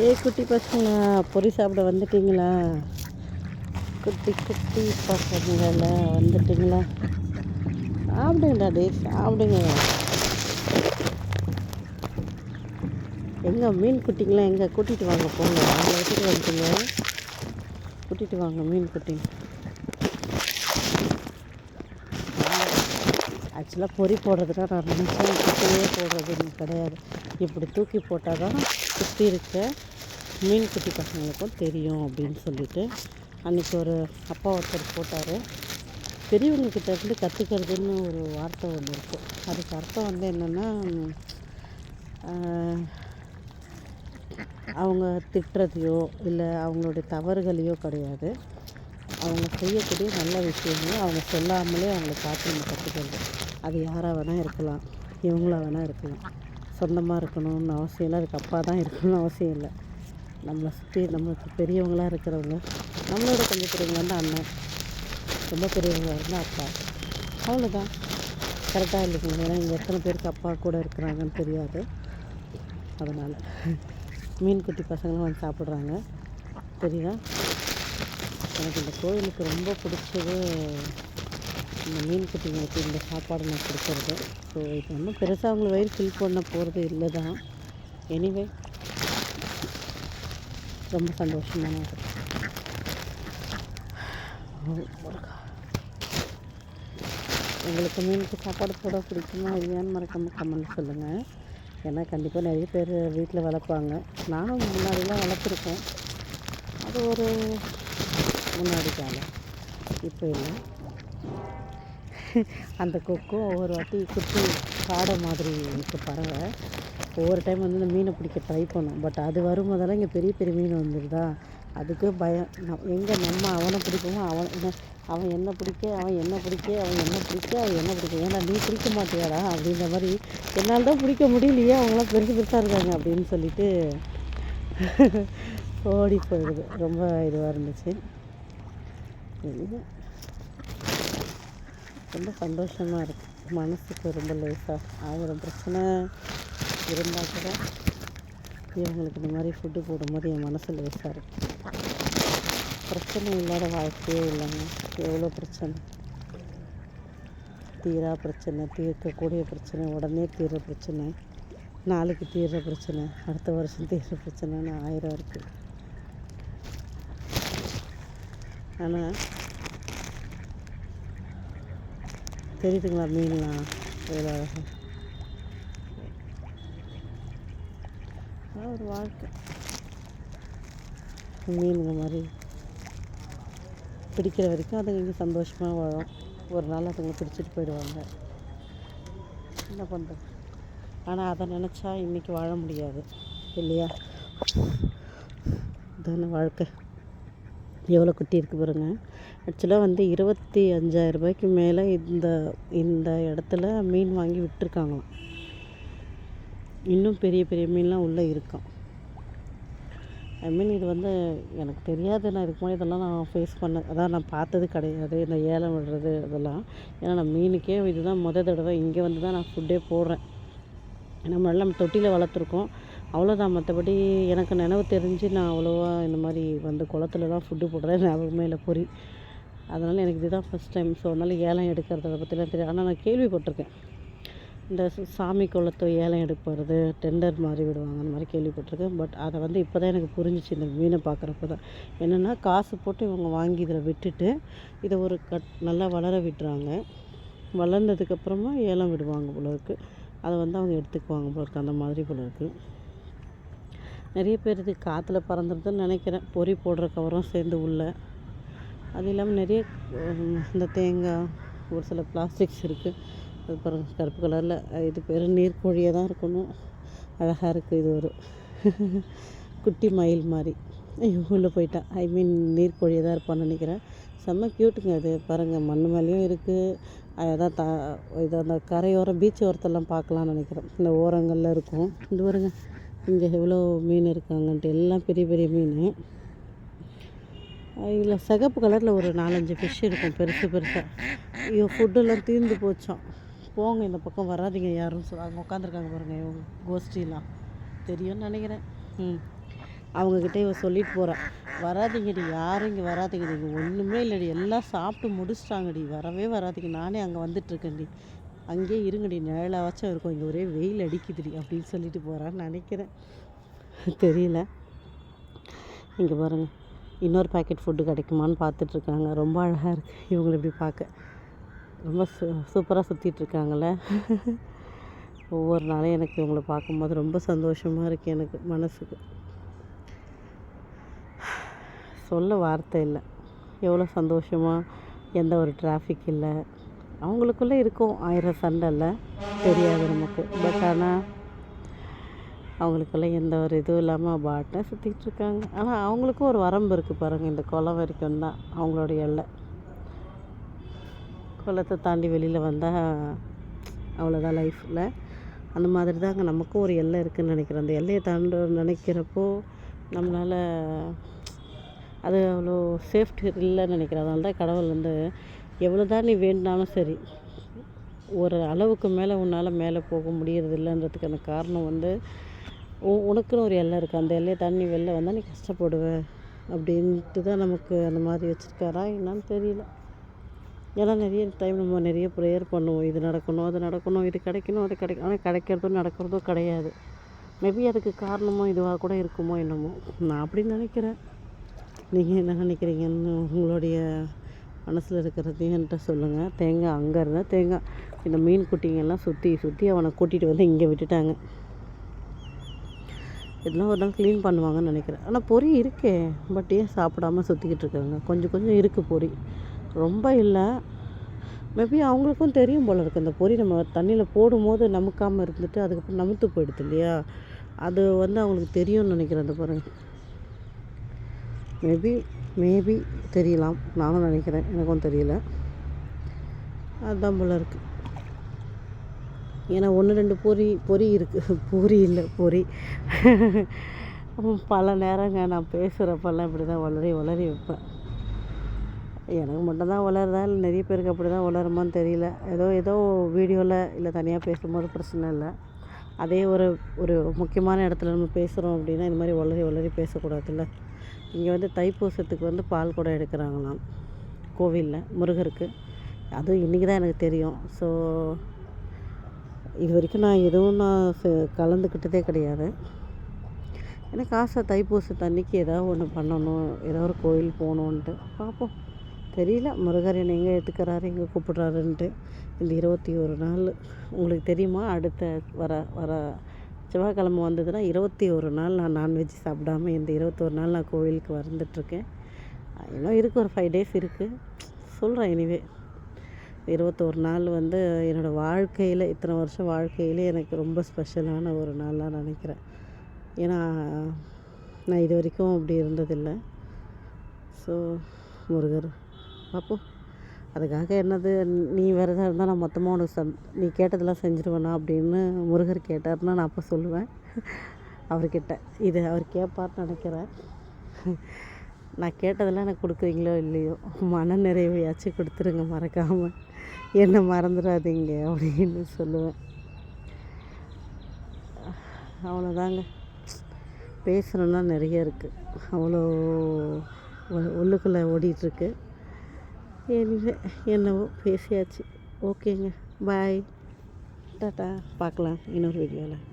ஏய் குட்டி பசங்க பொரி சாப்பிட வந்துட்டீங்களா? குட்டி குட்டி பசங்கள வந்துட்டீங்களா? சாப்பிடுங்கடா டே சாப்பிடுங்க. எங்கே மீன் குட்டிங்களாம் எங்கே? கூட்டிகிட்டு வாங்க போங்க. அவங்கள விட்டுட்டு வந்துட்டுங்க. கூட்டிகிட்டு வாங்க மீன் குட்டி. ஆக்சுவலாக பொரி போடுறதுனா நான் நினச்சேன் குட்டியே போடுறது கிடையாது. இப்படி தூக்கி போட்டால் தான் சுற்றி இருக்க மீன் குட்டி பசங்களுக்கும் தெரியும் அப்படின்னு சொல்லிட்டு அன்றைக்கி ஒரு அப்பா ஒருத்தர் போட்டார். பெரியவங்கக்கிட்ட இருந்து கற்றுக்கிறதுன்னு ஒரு வார்த்தை ஒன்று இருக்குது அதுக்கு அர்த்தம் வந்து என்னென்னா அவங்க திட்டுறதையோ இல்லை அவங்களுடைய தவறுகளையோ கிடையாது. அவங்க செய்யக்கூடிய நல்ல விஷயங்களும் அவங்க சொல்லாமலே அவங்கள பார்த்து நம்ம கற்றுக்கிறது அது யாராக வேணால் இருக்கலாம் இவங்களாக வேணால் இருக்கலாம். சொந்தமாக இருக்கணும்னு அவசியம் இல்லை. அதுக்கு அப்பா தான் இருக்கணும்னு அவசியம் இல்லை. நம்மளை சுற்றி நம்மளுக்கு பெரியவங்களாக இருக்கிறவங்க நம்மளோட கொஞ்சம் பெரியவங்க வந்து அண்ணன் ரொம்ப பெரியவங்களாக இருந்தால் அப்பா. அவ்வளோதான் கரெக்டாக இல்லைங்க. ஏன்னா இங்கே எத்தனை பேருக்கு அப்பா கூட இருக்கிறாங்கன்னு தெரியாது. அதனால் மீன் குட்டி பசங்களும் வந்து சாப்பிட்றாங்க. தெரியுதா? எனக்கு இந்த கோயிலுக்கு ரொம்ப பிடிச்சது இந்த மீன் குட்டிங்களுக்கு இந்த சாப்பாடு நான் கொடுக்கறது. ஸோ இது ஒன்றும் பெருசாக அவங்கள வயிறு ஃபில் பண்ண போகிறது இல்லை தான் எனிவே ரொம்ப சந்தோஷமான உங்களுக்கு மீனுக்கு சாப்பாடு போட பிடிக்குமா இல்லையான்னு மறக்காம கமெண்ட் சொல்லுங்கள் ஏன்னா கண்டிப்பாக நிறைய பேர் வீட்டில் வளர்ப்பாங்க. நானும் முன்னாடிலாம் வளர்த்துருக்கேன். அது ஒரு முன்னாடி காலம். இப்போ இல்லை. அந்த கொக்கும் ஒவ்வொரு வாட்டி குட்டி காடை மாதிரி எனக்கு பறவை. ஒவ்வொரு டைம் வந்து இந்த மீனை பிடிக்க ட்ரை பண்ணும். பட் அது வரும்போதெல்லாம் இங்கே பெரிய பெரிய மீன் வந்துடுதா அதுக்கு பயம். நம் எங்கே நம்ம அவனை பிடிப்போமோ அவன் என்ன- அவன் என்ன பிடிக்க அவன் என்ன பிடிக்க அவன் என்ன பிடிக்க அவன் என்ன பிடிக்க? ஏன்னா நீ பிடிக்க மாட்டியாடா? அப்படின்ற மாதிரி என்னால் தான் பிடிக்க முடியலையே அவங்களாம் பெருசு பெருசாக இருக்காங்க அப்படின்னு சொல்லிட்டு ஓடி போயிடுது. ரொம்ப இதுவாக இருந்துச்சு. ரொம்ப சந்தோஷமாக இருக்குது மனசுக்கு ரொம்ப லேசாக ஆயிரம். பிரச்சனை இருந்தால் கூட இவங்களுக்கு இந்த மாதிரி ஃபுட்டு போடும்போது என் மனசு லேசாக இருக்குது பிரச்சனை இல்லாத வாழ்க்கையே இல்லைங்க. எவ்வளோ பிரச்சனை? தீரா பிரச்சனை தீர்க்கக்கூடிய பிரச்சனை உடனே தீர்ற பிரச்சனை நாளைக்கு தீர்ற பிரச்சனை அடுத்த வருஷம் தீர்ற பிரச்சனைன்னு ஆயிரம் இருக்குது ஆனால் தெரியுதுங்களா மீன்லாம் எவ்வளோ ஒரு வாழ்க்கை. மீனுங்க மாதிரி. பிடிக்கிற வரைக்கும் அதுங்க இங்கே சந்தோஷமாக வாழும். ஒரு நாள் அதுங்க பிடிச்சிட்டு போயிடுவாங்க. என்ன பண்ணுறது ஆனால் அதை நினச்சா இன்றைக்கி வாழ முடியாது. இல்லையா? தானே வாழ்க்கை. எவ்வளோ குட்டி இருக்குது பாருங்கள் ஆக்சுவலாக வந்து இருபத்தி அஞ்சாயிரம் ரூபாய்க்கு மேலே இந்த இந்த இடத்துல மீன் வாங்கி விட்டுருக்காங்களாம். இன்னும் பெரிய பெரிய மீன்லாம் உள்ளே இருக்கும். ஐ மீன் இது வந்து எனக்கு தெரியாது. நான் இதுக்கு முன்னாடி இதெல்லாம் நான் ஃபேஸ் பண்ண அதான் நான் பார்த்தது கிடையாது. இந்த ஏலம் விடுறது அதெல்லாம் ஏன்னா நான் மீனுக்கே இதுதான் முத தடவை. இங்கே வந்து தான் நான் ஃபுட்டே போடுறேன். நம்ம எல்லாம் தொட்டியில் வளர்த்துருக்கோம். அவ்வளோதான் மற்றபடி எனக்கு நினைவு தெரிஞ்சு நான் அவ்வளோவா இந்த மாதிரி வந்து குளத்துலலாம் ஃபுட்டு போடுறேன். ஞாபகமே இல்லை பொறி. அதனால் எனக்கு இதுதான் ஃபஸ்ட் டைம் ஸோ அதனால் ஏலம் எடுக்கிறத பற்றிலாம் தெரியும் ஆனால் நான் கேள்விப்பட்டிருக்கேன். இந்த சாமி குளத்தோ ஏலம் எடுப்பது டெண்டர் மாதிரி விடுவாங்க அந்த மாதிரி கேள்விப்பட்டிருக்கேன். பட் அதை வந்து இப்போ தான் எனக்கு புரிஞ்சிச்சு இந்த மீனை பார்க்குறப்ப தான். என்னென்னா காசு போட்டு இவங்க வாங்கி இதில் விட்டுட்டு இதை ஒரு கட் நல்லா வளர விட்டுறாங்க. வளர்ந்ததுக்கப்புறமா ஏலம் விடுவாங்க போல அதை வந்து அவங்க எடுத்துக்குவாங்க போல அந்த மாதிரி போல நிறைய பேர் இது காற்றுல பறந்துருதுன்னு நினைக்கிறேன். பொறி போடுற கவரும் சேர்ந்து உள்ள அது இல்லாமல் நிறைய இந்த தேங்காய் ஒரு சில பிளாஸ்டிக்ஸ் இருக்குது அது பாருங்க கருப்பு கலரில் இது பேர் நீர்க்கோழியாக தான் இருக்கணும். அழகாக இருக்குது இது ஒரு. குட்டி மயில் மாதிரி. ஐயோ உள்ளே போயிட்டா. ஐ மீன் நீர்க்கோழியாக தான் இருப்பான்னு நினைக்கிறேன். செம்ம க்யூட்டுங்க அது. பாருங்கள் மண் மேலேயும் இருக்குது அதான் த இது அந்த கரையோரம் பீச் ஓரத்தெல்லாம் பார்க்கலாம்னு நினைக்கிறேன். இந்த ஓரங்களில் இருக்கும். இது பாருங்க இங்கே எவ்வளோ மீன் இருக்காங்கன்ட்டு. எல்லாம் பெரிய பெரிய மீன். இதில் சிகப்பு கலரில் ஒரு நாலஞ்சு ஃபிஷ் இருக்கும் பெருசு பெருசாக ஐயோ ஃபுட்டெல்லாம் தீர்ந்து போச்சோம். போங்க இந்த பக்கம் வராதீங்க யாரும் சொல்ல. அவங்க உட்காந்துருக்காங்க பாருங்கள் இவங்க கோஷ்டிலாம் தெரியும்னு நினைக்கிறேன். ம். அவங்கக்கிட்ட இவன் சொல்லிட்டு போகிறா வராதீங்கடி யாரும் இங்கே வராதிங்கடி இங்கே ஒன்றுமே இல்லைடி. எல்லாம் சாப்பிட்டு முடிச்சிட்டாங்கடி. வரவே வராதீங்க. நானே அங்கே வந்துட்டுருக்கேன்டி. அங்கேயே இருங்கடி. நிழலாச்சும் இருக்கும். இங்கே ஒரே வெயில் அடிக்குதுடி அப்படின்னு சொல்லிட்டு போகிறான்னு நினைக்கிறேன். தெரியல. இங்கே பாருங்கள் இன்னொரு பேக்கெட் ஃபுட்டு கிடைக்குமான்னு பார்த்துட்ருக்காங்க. ரொம்ப அழகாக இருக்குது இவங்களை இப்படி பார்க்க. ரொம்ப சூ சூப்பராக சுற்றிட்டுருக்காங்கள ஒவ்வொரு நாளும் எனக்கு இவங்களை பார்க்கும்போது ரொம்ப சந்தோஷமாக இருக்குது எனக்கு மனசுக்கு. சொல்ல வார்த்தை இல்லை. எவ்வளோ சந்தோஷமாக எந்த ஒரு டிராஃபிக் இல்லை. அவங்களுக்குள்ளே இருக்கும். ஆயிரம் சண்டை இல்லை. தெரியாது நமக்கு. பட் ஆனால் அவங்களுக்கெல்லாம் எந்த ஒரு இதுவும் இல்லாமல் பாட்டை சுற்றிக்கிட்டு இருக்காங்க. ஆனால் அவங்களுக்கும் ஒரு வரம்பு இருக்குது பாருங்கள் இந்த குளம் வரைக்கும் தான் அவங்களோட எல்லை. குளத்தை தாண்டி வெளியில் வந்தால் அவ்வளோதான் லைஃப்பில் அந்த மாதிரி தாங்க நமக்கும் ஒரு எல்லை இருக்குதுன்னு நினைக்கிறேன். அந்த எல்லையை தாண்ட நினைக்கிறப்போ நம்மளால் அது அவ்வளோ சேஃப்டி இல்லைன்னு நினைக்கிறேன். அதனால தான் கடவுள் வந்து எவ்வளோ தான் நீ வேண்டினாலும் சரி ஒரு அளவுக்கு மேலே உன்னால் மேலே போக முடியறது இல்லைன்றதுக்கான காரணம் வந்து உனக்குன்னு ஒரு எல்லை இருக்குது அந்த எல்லையை தாண்டி வெளில வந்தால் நீ கஷ்டப்படுவ. அப்படின்ட்டு தான் நமக்கு அந்த மாதிரி வச்சுருக்காரா என்னன்னு தெரியல. ஏன்னா நிறைய டைம் நம்ம நிறைய ப்ரேயர் பண்ணுவோம். இது நடக்கணும் அது நடக்கணும் இது கிடைக்கணும் அது கிடைக்கும் ஆனால் கிடைக்கிறதும் நடக்கிறதோ கிடையாது. மேபி அதுக்கு காரணமோ இதுவாக கூட இருக்குமோ என்னமோ. நான் அப்படி நினைக்கிறேன். நீங்கள் என்ன நினைக்கிறீங்கன்னு உங்களுடைய மனசில் இருக்கிறதையும் என்கிட்ட சொல்லுங்கள் தேங்காய் அங்கே இருந்தால் தேங்காய். இந்த மீன் குட்டிங்கெல்லாம் சுற்றி சுற்றி அவனை கூட்டிகிட்டு வந்து இங்கே விட்டுட்டாங்க. இதெல்லாம் ஒரு நாள் க்ளீன் பண்ணுவாங்கன்னு நினைக்கிறேன். ஆனால் பொறி இருக்கே. பட் ஏன் சாப்பிடாம சுற்றிக்கிட்டு இருக்காங்க? கொஞ்சம் கொஞ்சம் இருக்குது பொறி. ரொம்ப இல்லை. மேபி அவங்களுக்கும் தெரியும் போல் இருக்குது இந்த பொறி நம்ம தண்ணியில் போடும்போது நமுக்காமல் இருந்துட்டு அதுக்கப்புறம் நமுத்து போயிடுது இல்லையா? அது வந்து அவங்களுக்கு தெரியும்னு நினைக்கிறேன் அந்த பாருங்கள் மேபி மேபி தெரியலாம். நானும் நினைக்கிறேன். எனக்கும் தெரியல. அதுதான் போல் இருக்குது ஏன்னா ஒன்று ரெண்டு பொறி பொரி இருக்குது பூரி இல்லை பொரி பல நேரங்க நான் பேசுகிறப்பெல்லாம் இப்படி தான் வளரி வளரி வைப்பேன். எனக்கு மட்டும்தான் வளருதா? இல்லை நிறைய பேருக்கு அப்படி தான் வளருமான்னு தெரியல. ஏதோ ஏதோ வீடியோவில் இல்லை தனியாக பேசும்போது பிரச்சனை இல்லை. அதே ஒரு ஒரு முக்கியமான இடத்துல நம்ம பேசுகிறோம் அப்படின்னா இந்த மாதிரி வளரி வளரி பேசக்கூடாதுல்ல. இங்கே வந்து தைப்பூசத்துக்கு வந்து பால் குடம் எடுக்கிறாங்களாம். கோவிலில் முருகருக்கு. அதுவும் இன்றைக்கி தான் எனக்கு தெரியும். ஸோ இது வரைக்கும் நான் எதுவும் நான் ச- கலந்துக்கிட்டதே கிடையாது. எனக்கு ஆசை தைப்பூச தண்ணிக்கு ஏதாவது ஒன்று பண்ணணும் ஏதோ ஒரு கோயில் போகணுன்ட்டு. பார்ப்போம் தெரியல. முருகர் என்னை எங்கே எடுத்துக்கிறாரு எங்கே கூப்பிட்றாருன்ட்டு. இந்த இருபத்தி ஒரு நாள். உங்களுக்கு தெரியுமா? அடுத்த வர வர செவ்வாய்க்கிழமை வந்ததுன்னா இருபத்தி ஒரு நாள் நான் நான்வெஜ் சாப்பிடாம இந்த இருபத்தொரு நாள் நான் கோவிலுக்கு வந்துட்டுருக்கேன். இன்னும் இருக்குது ஒரு ஃபைவ் டேஸ் இருக்குது சொல்கிறேன் எனிவே இருபத்தோரு நாள் வந்து என்னோடய வாழ்க்கையில் இத்தனை வருஷம் வாழ்க்கையிலே எனக்கு ரொம்ப ஸ்பெஷலான ஒரு நாளாக நினைக்கிறேன். ஏன்னா நான் இது வரைக்கும் அப்படி இருந்ததில்லை. ஸோ முருகர் பார்ப்போம் அதுக்காக என்னது நீ விரதம் இருந்தால் நான் மொத்தமாக உனக்கு சந் நீ கேட்டதெல்லாம் செஞ்சுருவேனா அப்படின்னு முருகர் கேட்டார்னா நான் அப்போ சொல்லுவேன். அவர்கிட்ட இது அவர் கேட்பார்னு நினைக்கிறேன். நான் கேட்டதெல்லாம் எனக்கு கொடுக்குறீங்களோ இல்லையோ மன நிறைவையாச்சும் கொடுத்துருங்க மறக்காமல் என்னை மறந்துடாதீங்க அப்படின்னு சொல்லுவேன். அவ்வளோதாங்க. பேசணுன்னா நிறைய இருக்குது அவ்வளோ உள்ளுக்குள்ளே ஓடிட்டுருக்கு. என்னவோ பேசியாச்சு. ஓகேங்க. பாய். டாட்டா. பார்க்கலாம். இன்னொரு வீடியோவில்.